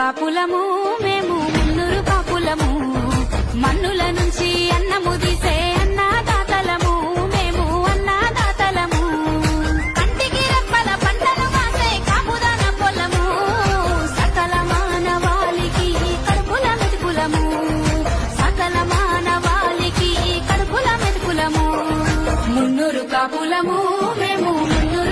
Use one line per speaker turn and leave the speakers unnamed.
కాపులము మేము మిన్నురు కాపులము. మన్నుల నుంచి అన్నము తీసే అన్నదాతలము మేము అన్నదాతలము. కంటికి రెప్పల పంటలు మాసే కాపుదాన పొలము. సకల మానవాళికి కడుపుల మెతుకులము. సకల మానవాళికి కడుపుల మెతుకులము. మున్నూరు కాపులము మేము మున్నూరు